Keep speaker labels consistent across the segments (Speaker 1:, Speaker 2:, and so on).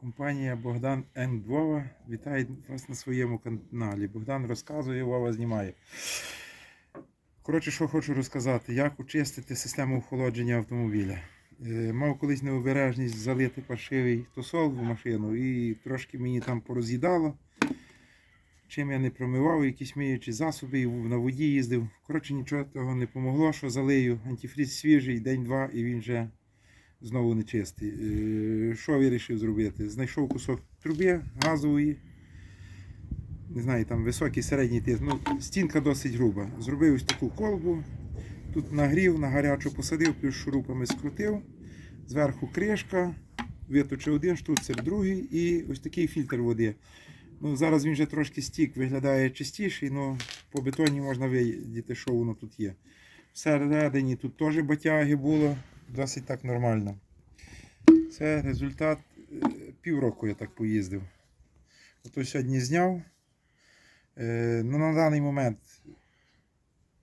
Speaker 1: Компанія Богдан Н. Вова вітає вас на своєму каналі. Богдан розказує, Вова знімає. Коротше, що хочу розказати, як очистити систему охолодження автомобіля. Е, Мав колись необережність залити паршивий тосол в машину і трошки мені там пороз'їдало. Чим я не промивав, якісь миючі засоби, і на воді їздив. Коротше, нічого того не помогло, що залию. Антифріз свіжий, день-два, і він вже знову не чистий. Е, Що вирішив зробити? Знайшов кусок труби газової. Не знаю, там високий середній тиск. Ну, стінка досить груба. Зробив ось таку колбу. Тут нагрів, на гарячу посадив, плюс шурупами скрутив. Зверху кришка, виточив один штуцер, другий і ось такий фільтр води. Ну, зараз він вже трошки стік, виглядає чистіший, але по бетоні можна видіти, що воно тут є. Всередині тут теж батяги було, досить так нормально. Це результат е, півроку я так поїздив. Ото сьогодні зняв. Е, Ну, на даний момент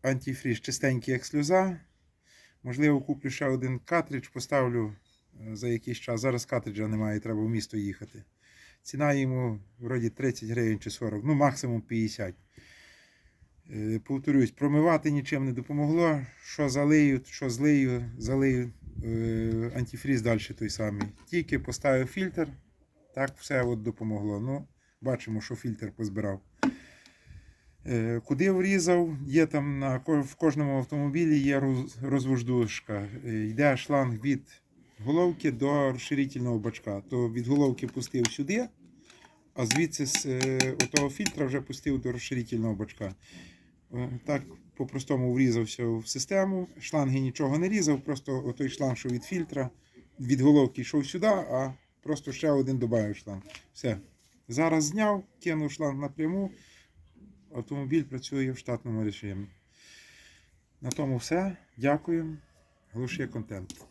Speaker 1: антифріз чистенький як сльоза. Можливо, куплю ще один картридж, поставлю е, за якийсь час. Зараз картриджа немає, треба в місто їхати. Ціна йому вроді 30 гривень чи 40, ну максимум 50. Е, Повторюсь, промивати нічим не допомогло. Що залию, що злию, залию е, антифріз далі той самий. Тільки поставив фільтр, так все от допомогло. Ну, бачимо, що фільтр позбирав. Е, Куди врізав, є там на, в кожному автомобілі є роз- розвождушка. Йде шланг від головки до розширительного бачка. То від головки пустив сюди, а звідси з отого фільтра вже пустив до розширительного бачка. Е, Так по-простому врізався в систему. Шланги нічого не різав, просто отой шланг, що від фільтра, від головки йшов сюди, а просто ще один додав шланг. Все. Зараз зняв, кинув шланг напряму. Автомобіль працює в штатному режимі. На тому все. Дякую. Глушє контент.